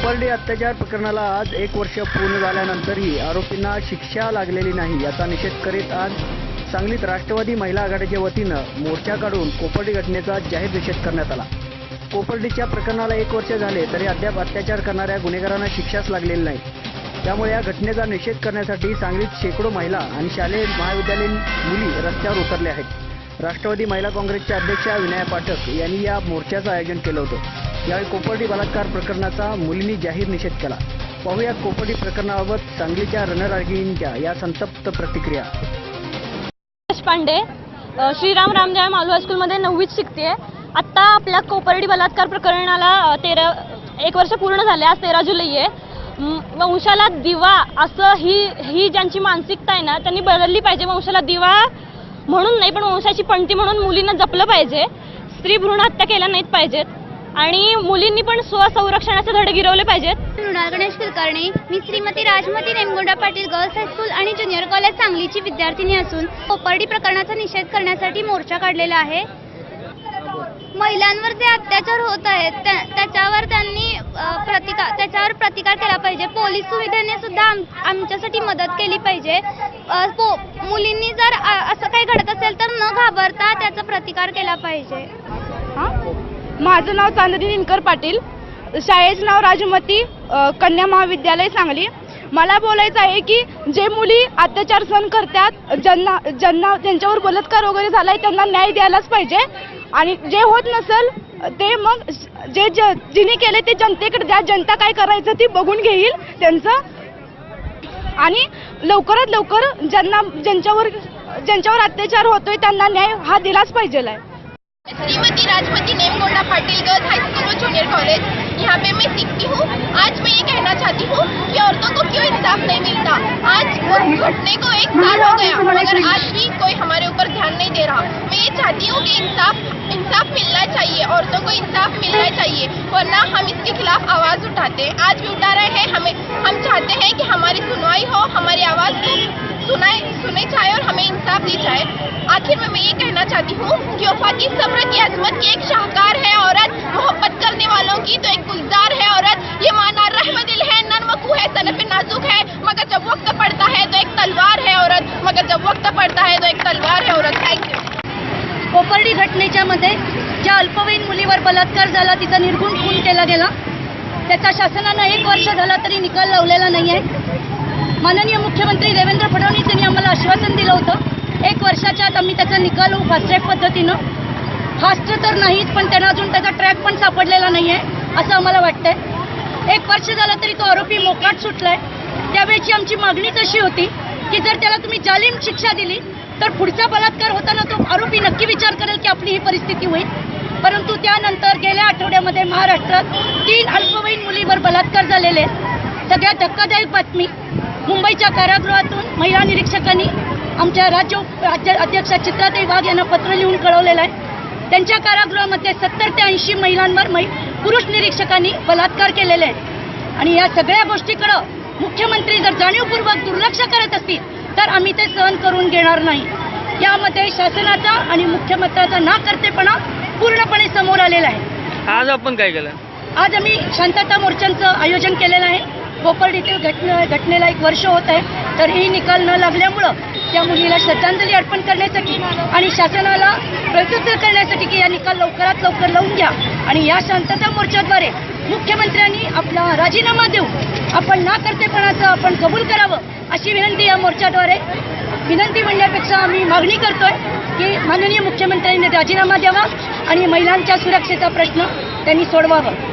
कोपर्डी अत्याचार प्रकरणाला आज एक वर्ष पूर्ण झाल्यानंतरही आरोपींना शिक्षा लागलेली नाही याचा निषेध करीत आज सांगलीत राष्ट्रवादी महिला आघाडीच्या वतीनं मोर्चा काढून कोपर्डी घटनेचा जाहीर निषेध करण्यात आला. कोपर्डीच्या प्रकरणाला एक वर्ष झाले तरी अद्याप अत्याचार करणाऱ्या गुन्हेगारांना शिक्षाच लागलेली नाही. त्यामुळे या घटनेचा निषेध करण्यासाठी सांगलीत शेकडो महिला आणि शालेय महाविद्यालयीन मुली रस्त्यावर उतरल्या आहेत. राष्ट्रवादी महिला काँग्रेसच्या अध्यक्षा विनया पाठक यांनी या मोर्चाचं आयोजन केलं होतं. यावेळी कोपर्डी बलात्कार प्रकरणाचा मुलींनी जाहीर निषेध केला. पाहूया कोपर्डी प्रकरणाबाबत सांगलीच्या रणरागिणींच्या या संतप्त प्रतिक्रिया. देशपांडे श्रीराम रामजय मालू हायस्कूलमध्ये नववीत शिकते आत्ता आपल्या कोपर्डी बलात्कार प्रकरणाला तेरा एक वर्ष पूर्ण झाले आज तेरा जुलै आहे वंशाला दिवा असं ही ही ज्यांची मानसिकता आहे ना त्यांनी बदलली पाहिजे. वंशाला दिवा म्हणून नाही पण वंशाची पणती म्हणून मुलींना जपलं पाहिजे. स्त्री भ्रूण हत्या केल्या नाहीत पाहिजेत. आणि मुलींनी पण स्वसंरक्षणाचे धडे गिरवले पाहिजेत. मृणाल गणेश कुलकर्णी मी Shrimati Rajmati Nemgonda Patil girls high school आणि ज्युनियर कॉलेज सांगलीची विद्यार्थिनी असून कोपर्डी प्रकरणाचा निषेध करण्यासाठी मोर्चा काढलेला आहे. महिलांवर जे अत्याचार होत आहेत त्या- त्याच्यावर त्यांनी अ, प्रतिकार त्याच्यावर प्रतिकार केला पाहिजे. पोलीस सुविधेने सुद्धा आम आमच्यासाठी मदत केली पाहिजे. अ, पो मुलींनी जर अ, असं काही घडत असेल तर न घाबरता त्याचा प्रतिकार केला पाहिजे. माझं नाव चांदनी निनकर पाटील. शाळेचं नाव राजमती कन्या महाविद्यालय सांगली. मला बोलायचं आहे की जे मुली अत्याचार सहन करतात ज्यांना ज्यांना त्यांच्यावर बलात्कार वगैरे झालाय त्यांना न्याय द्यायलाच पाहिजे. आणि जे होत नसेल ते मग जे ज- जिने केले ते जनतेकडे द्या. जनता काय करायचं ती बघून घेईल त्यांचं. आणि लवकरात लवकर ज्यांना ज्यांच्यावर ज्यांच्यावर अत्याचार होतोय त्यांना न्याय हा दिलाच पाहिजे आहे Shrimati Rajmati Nemgonda Patil girls high school और जूनियर कॉलेज यहाँ पे मैं सीखती हूँ। आज मैं ये कहना चाहती हूँ कि औरतों को क्यों इंसाफ नहीं मिलता? आज घटने को एक साल हो गया, मगर आज भी कोई हमारे ऊपर ध्यान नहीं दे रहा। मैं ये चाहती हूँ कि इंसाफ इंसाफ मिलना चाहिए, औरतों को इंसाफ मिलना चाहिए, वरना हम इसके खिलाफ आवाज़ उठाते हैं। आज भी उठा रहे हैं, हमें, हम चाहते हैं कि हमारी सुनवाई हो, हमारी आवाज़ को सुनाए, सुने जाए और हमें इंसाफ दी जाए आखिर में मैं ये कहना चाहती हूँ कि वफा की सब्र की अजमत की एक शाहकार है औरत मोहब्बत करने वालों की तो एक गुलजार है औरत ये माना रहम दिल है नरमकू है, सनफ नाजुक है। मगर जब वक्त पड़ता है तो एक तलवार है औरत मगर जब वक्त पड़ता है तो एक तलवार है औरत थैंक यू कोपर्डी घटनेच्या मध्ये ज्या अल्पवयीन मुलीवर बलात्कार तिचा निर्गुण खून केला गेला. त्याचा एक वर्ष तरी निकाल लावलेला नाही आहे माननीय मुख्यमंत्री देवेंद्र फडणवीस यांनी आम्हाला आश्वासन दिलं होतं. एक वर्षाच्या आत आम्ही त्याचा निकाल होऊ फास्ट ट्रॅक पद्धतीनं. फास्ट तर नाहीच पण त्यांना अजून त्याचा ट्रॅक पण सापडलेला नाही आहे असं आम्हाला वाटतंय. एक वर्ष झालं तरी तो आरोपी मोकाट सुटलाय. त्यावेळची आमची मागणीच अशी होती की जर त्याला तुम्ही जालीम शिक्षा दिली तर पुढचा बलात्कार होताना तो आरोपी नक्की विचार करेल की आपली ही परिस्थिती होईल. परंतु त्यानंतर गेल्या आठवड्यामध्ये महाराष्ट्रात तीन अल्पवयीन मुलीवर बलात्कार झालेले आहेत. धक्कादायक बातमी. मुंबईच्या कारागृहातून महिला निरीक्षकांनी आमच्या राज्य राज्य अध्यक्षा चित्राताई वाघ यांना पत्र लिहून कळवलेलं आहे. त्यांच्या कारागृहामध्ये सत्तर ते ऐंशी महिलांवर मै पुरुष निरीक्षकांनी बलात्कार केलेले आहेत. आणि या सगळ्या गोष्टीकडं मुख्यमंत्री जर जाणीवपूर्वक दुर्लक्ष करत असतील तर आम्ही ते सहन करून घेणार नाही. यामध्ये शासनाचा आणि मुख्यमंत्र्याचा नाकर्तेपणा पूर्णपणे समोर आलेला आहे. आज आपण काय केलं? आज आम्ही शांतता मोर्चांचं आयोजन केलेलं आहे. कोपर्ड घटना घटनेला एक वर्ष होत आहे. तर ही निकाल न लागल्यामुळं त्या मुलीला श्रद्धांजली अर्पण करण्यासाठी आणि शासनाला प्रत्युत्तर करण्यासाठी की या निकाल लवकरात लवकर लावून घ्या. आणि या शांतता मोर्चाद्वारे मुख्यमंत्र्यांनी आपला राजीनामा देऊ आपण ना करतेपणाचं आपण कबूल करावं अशी विनंती या मोर्चाद्वारे. विनंती म्हणण्यापेक्षा आम्ही मागणी करतोय की माननीय मुख्यमंत्र्यांनी राजीनामा द्यावा आणि महिलांच्या सुरक्षेचा प्रश्न त्यांनी सोडवावा.